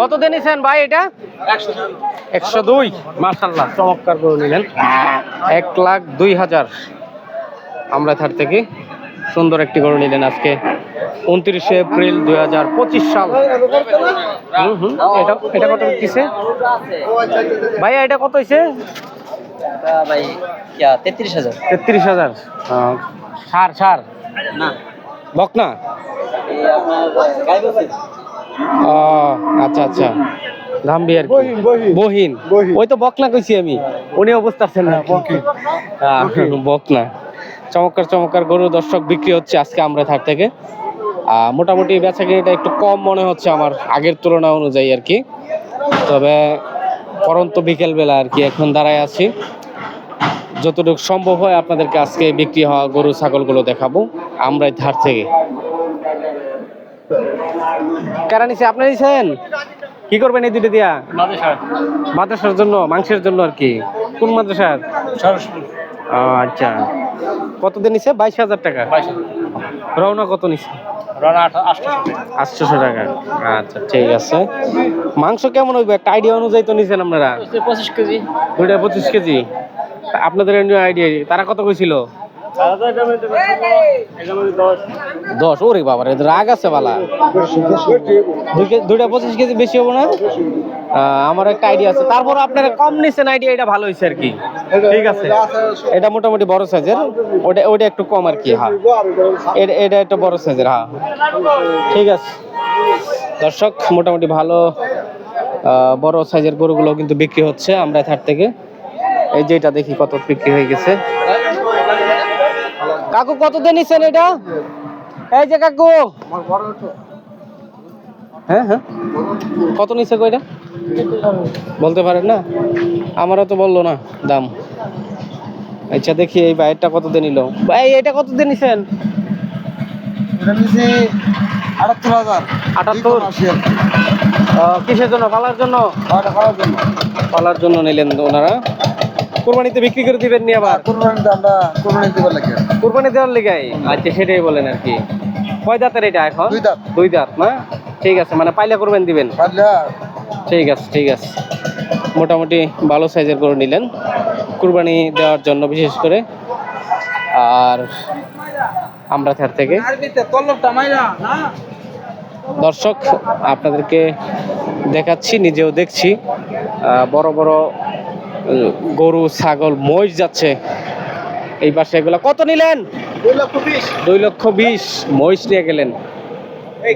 কত দিয়ে নিছেন ভাই এটা? একশো দুই। মার্শাল্লাহ চমৎকার করে নিলেন। এক লাখ দুই হাজার। আমরা থার থেকে সুন্দর একটি গরু নিলেন আজকে উনত্রিশে এপ্রিল দুই হাজার পঁচিশ সাল। হুম হুম এটা এটা কত কিসে ভাইয়া এটা কত হয়েছে ভাই তেত্রিশ হাজার। তেত্রিশ হাজার। সার সার? না। বকনা? এই আচ্ছা আচ্ছা। কি? বহিন ওই তো বকনা কইছি আমি। উনি অবস্থা আছেন না। হ্যাঁ, বকনা। চমৎকার চমৎকার গরু দর্শক বিক্রি হচ্ছে আজকে আমরা থাক। থেকে মোটামুটি বেচা কিনিটা একটু কম মনে হচ্ছে আমার আগের তুলনা অনুযায়ী আর কি। তবে পরন্ত বিকেল বেলা আর কি এখন দাঁড়ায় আছি। যতটুকু সম্ভব হয় আপনাদেরকে আজকে বিক্রি হওয়া গরু ছাগলগুলো দেখাবো। আমরাই ধার থেকে। কারা নিছে? আপনি নিছেন? কি করবেন এই দুটো দিয়া? মাদ্রাসার। জন্য মাংসের জন্য আর কি। কোন মাদ্রাসার? আচ্ছা। কত দিন নিছে? বাইশ হাজার টাকা? রওনা কত নিছে? আটশোশো টাকা। আচ্ছা ঠিক আছে। মাংস কেমন হইবে? একটা আইডিয়া অনুযায়ী তো নিছেন আপনারা? পঁচিশ কেজি। দুইটা পঁচিশ কেজি। আপনাদের আইডিয়া তারা কত কইছিল? দশ, ওরে বাবা রে, রাগ আছে বালা। দুইটা পঁচিশ কেজি বেশি হব না? আমার একটা আইডিয়া আছে। তারপর আপনারা কম নিচ্ছেন আইডিয়া এটা ভালো হয়েছে আর কি। ঠিক আছে। এটা মোটামুটি বড় সাইজের ওটা ওটা একটু কম আর কি হ্যাঁ। এটা একটু বড় সাইজের হ্যাঁ। ঠিক আছে। দর্শক, মোটামুটি ভালো বড় সাইজের গরুগুলো কিন্তু বিক্রি হচ্ছে আমরা থার থেকে। এই যে এটা দেখি কত বিক্রি হয়ে গেছে। কাকু কত দিয়ে নিছেন এটা? এই যে কাকু। হ্যাঁ হ্যাঁ। কত নিছে কয়টা বলতে পারেন না? আমারও তো বলল না দাম। আচ্ছা দেখি এই বাইরটা কত দিয়ে নিল? ভাই এটা কত দিয়ে নিছেন? আটাত্তর হাজার। আটাত্তর? কিসের জন্য? পালার জন্য। পালার জন্য নিলেন ওনারা। কোরবানিতে বিক্রি করে দিবেন নি আবার? কোরবানিতে আমরা কোরবানি দিবার লাগে। কোরবানি দেওয়ার লেগাই? আচ্ছা সেটাই বলেন আর কি। কয় দাঁতের এটা এখন? দুই দাঁত। দুই দাঁত না? ঠিক আছে মানে পাইলে করবেন দিবেন। ঠিক আছে ঠিক আছে। মোটামুটি ভালো সাইজের গরু নিলেন। কুরবানি দেওয়ার জন্য বিশেষ করে। আর আমরা থার থেকে দর্শক আপনাদেরকে দেখাচ্ছি নিজেও দেখছি। বড় বড় গরু ছাগল মহিষ যাচ্ছে। এই পাশে এগুলা কত নিলেন? দুই লক্ষ বিশ। মহিষ নিয়ে গেলেন।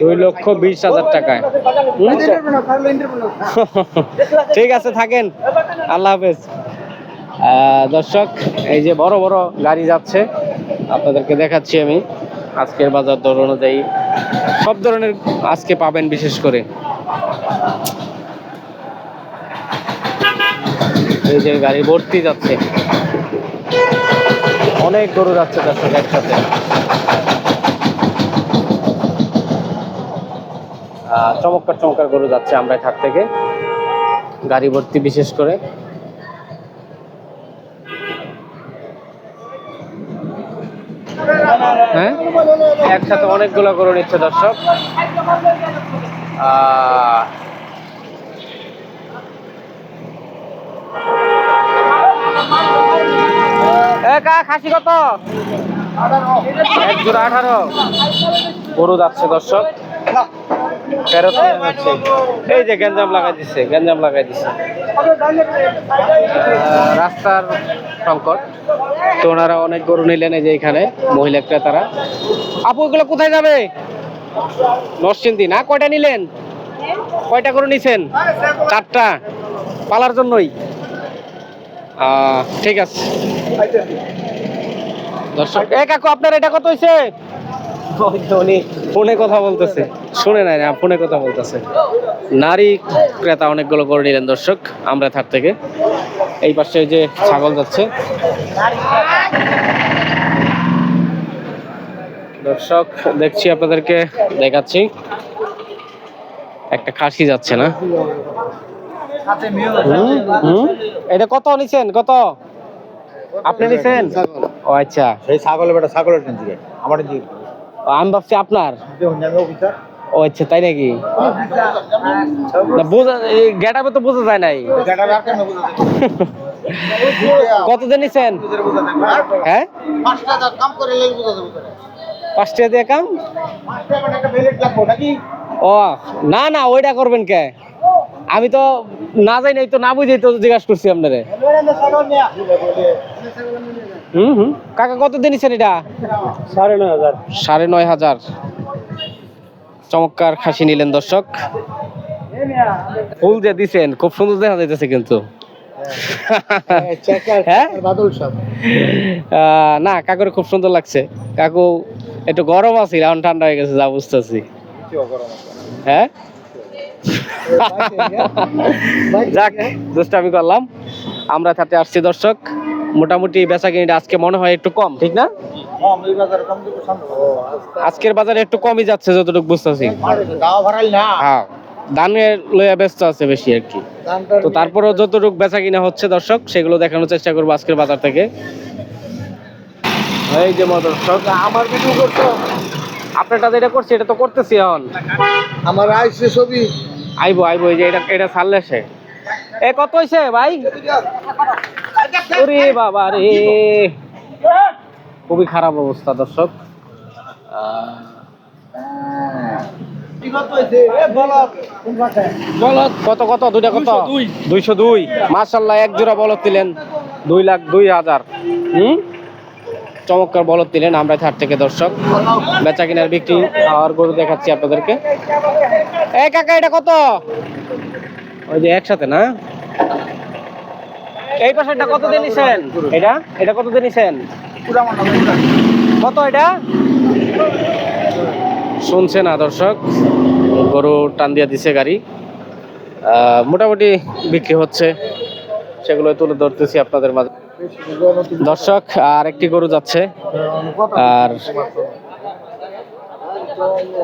দুই লক্ষ বিশ হাজার টাকায়। ঠিক আছে থাকেন। আল্লাহ হাফেজ। দর্শক এই যে বড় বড় গাড়ি যাচ্ছে আপনাদেরকে দেখাচ্ছি আমি। আজকের বাজার দর অনুযায়ী সব ধরনের আজকে পাবেন বিশেষ করে। এই যে গাড়ি ভর্তি যাচ্ছে। অনেক গরু যাচ্ছে দর্শক একসাথে। চমৎকার চমৎকার গরু যাচ্ছে আমরা থাক থেকে। গাড়ি ভর্তি বিশেষ করে। হ্যাঁ? একসাথে অনেকগুলো গরু নিচ্ছে দর্শক। আহ, খাসি কত? এক জোড়া আঠারো। গরু যাচ্ছে, দর্শক। তেরো এই যে গ্যাঞ্জাম লাগাই দিচ্ছে গ্যাঞ্জাম লাগাই দিচ্ছে রাস্তার সংকট। তো ওনারা অনেক গরু নিলেন এই যে এখানে, মহিলা ক্রেতারা। আপু, এগুলো কোথায় যাবে? নরসিংদী না? কয়টা নিলেন? কয়টা গরু নিছেন? চারটা। পালার জন্যই। ঠিক আছে। দর্শক এ কাকু আপনার এটা কত হয়েছে উনি ফোনে কথা বলতেছে। শুনে নাই না ফোনে কথা বলতেছে। নারী ক্রেতা অনেকগুলো করে নিলেন দর্শক আমরা থার থেকে। এই পাশে যে ছাগল যাচ্ছে। দর্শক দেখছি আপনাদেরকে দেখাচ্ছি। একটা খাসি যাচ্ছে না। এটা কত নিছেন? কত? আপনি নিছেন? ও আচ্ছা। সেই ছাগলের বেটা ছাগলের আমার আমি ভাবছি আপনার? ও আচ্ছা তাই নাকি? বোঝা তো বোঝা যায় নাই। কত দিন নিছেন? হ্যাঁ? পাঁচ টাকা দিয়ে কাম? ও না না ওইটা করবেন কে? আমি তো না যাই নাই তো না বুঝেই তো জিজ্ঞাসা করছি আপনারে। হুম হুম। কাকা কত দিন নিছেন এটা? সাড়ে নয় হাজার। সাড়ে নয় হাজার। চমৎকার খাসি নিলেন দর্শক। ফুল যে দিছেন খুব সুন্দর দেখা যাইতেছে কিন্তু। হ্যাঁ আহ, না কাকুর খুব সুন্দর লাগছে। কাকু একটু গরম আছে এখন ঠান্ডা হয়ে গেছে যা বুঝতেছি। হ্যাঁ? যাক দোষটা আমি করলাম। আমরা সাথে আসছি, দর্শক। মোটামুটি বেচা কিনিটা আজকে মনে হয় একটু কম, ঠিক না? আজকের বাজারে একটু কমই যাচ্ছে, যতটুকু বুঝতেছি। হ্যাঁ লইয়া ব্যস্ত আছে বেশি আর কি। তো তারপরেও যতটুকু বেচা কিনা হচ্ছে, দর্শক, সেগুলো দেখানোর চেষ্টা করব আজকের বাজার থেকে। এই যে দর্শক, আমার ভিডিও করছ? আপনারটা যেটা করছি, এটা তো করতেছি এখন। আমার আইসে ছবি। আইবো আইবো এই যে এটা এটা ছাড়লে সে। এ কত হইছে ভাই? ওরে বাবা রে। খুবই খারাপ অবস্থা দর্শক। কত কত? দুইটা কত? দুইশো দুই। মার্শাল্লাহ এক জোড়া বলদ দিলেন। দুই লাখ দুই হাজার। হুম? চমৎকার বলদ দিলেন আমরা থার থেকে দর্শক। বেচা কিনার বিক্রি আর গরু দেখাচ্ছি আপনাদেরকে। এটা কত? ওই যে একসাথে না? এই পাশেরটা কত দিয়ে নিছেন? এটা? এটা কত দিয়ে নিছেন? কত এটা? শুনছে না দর্শক, গরু টান দিয়ে দিছে গাড়ি। মোটামুটি বিক্রি হচ্ছে। সেগুলো তুলে ধরতেছি আপনাদের মাঝে। দর্শক আর একটি গরু যাচ্ছে। আর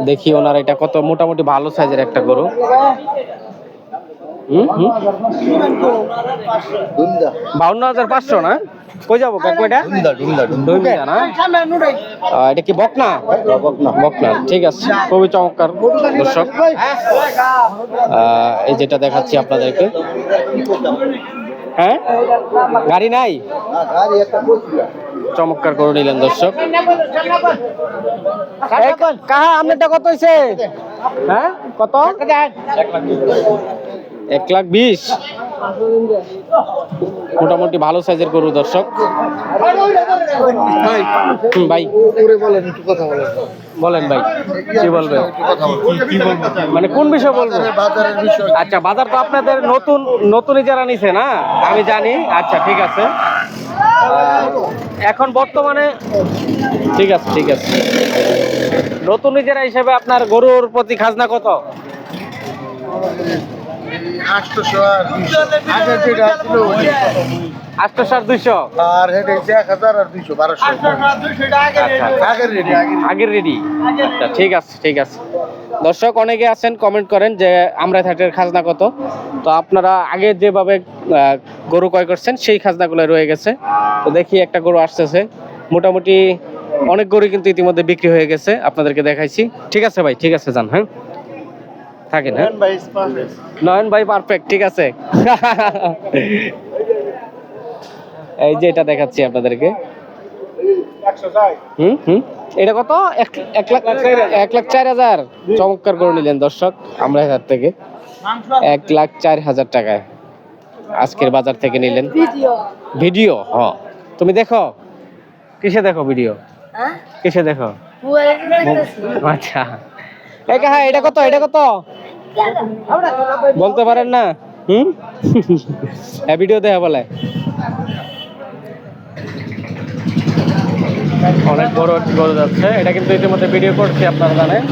দেখি ওনার এটা কত মোটামুটি ভালো সাইজের একটা গরু। বাউন্ন হাজার পাঁচশো না? কই যাব? কাকু এটা না? এটা কি বকনা? বকনা। ঠিক আছে। খুবই চমৎকার দর্শক। এই যেটা দেখাচ্ছি আপনাদেরকে। হ্যাঁ? গাড়ি নাই? চমৎকার করে নিলেন দর্শক। কাহা, আপনারটা কত হয়েছে হ্যাঁ কত? এক লাখ বিশ। মোটামুটি ভালো সাইজের গরু দর্শক। ভাই বলেন কথা বলেন। বলেন ভাই কি বলবেন? মানে কোন বিষয় বলবেন আচ্ছা বাজার তো আপনাদের নতুন নতুনই যারা নিছে না? আমি জানি। আচ্ছা ঠিক আছে। এখন বর্তমানে ঠিক আছে ঠিক আছে। নতুন নিজেরা হিসেবে আপনার গরুর প্রতি খাজনা কত? আটশোশো আর আগের যেটা ছিল আটশো সাত দুইশো? আর হেঁটে এক হাজার আর দুইশো বারোশো। আগের রেডি। আগের আগের রেডি। আচ্ছা ঠিক আছে ঠিক আছে। দর্শক অনেকে আছেন কমেন্ট করেন যে আমরা থাটের খাজনা কত। তো আপনারা আগে যেভাবে গরু ক্রয় করছেন সেই খাজনাগুলো রয়ে গেছে। তো দেখি একটা গরু আসতেছে। মোটামুটি অনেক গরু কিন্তু ইতিমধ্যে বিক্রি হয়ে গেছে। আপনাদেরকে দেখাইছি। ঠিক আছে ভাই ঠিক আছে যান হ্যাঁ? থাকেন হ্যাঁ নয়ন ভাই পারফেক্ট ঠিক আছে। এই যে এটা দেখাচ্ছি আপনাদেরকে। হুম হুম। এটা কত? এক এক লাখ এক লাখ চার হাজার। চমৎকার করে নিলেন দর্শক আমরা হাজার থেকে। এক লাখ চার হাজার টাকায় আজকের বাজার থেকে নিলেন। ভিডিও। হ। তুমি দেখো। কিসে দেখো ভিডিও? হ্যাঁ? কিসে দেখো? আচ্ছা। এই কাহা এটা কত এটা কত? বলতে পারেন না? হুম? হ্যাঁ ভিডিও দেখা বলে। অনেক বড় একটি গরু যাচ্ছে। এটা কিন্তু ইতিমধ্যে ভিডিও করছি, আপনারা জানেন।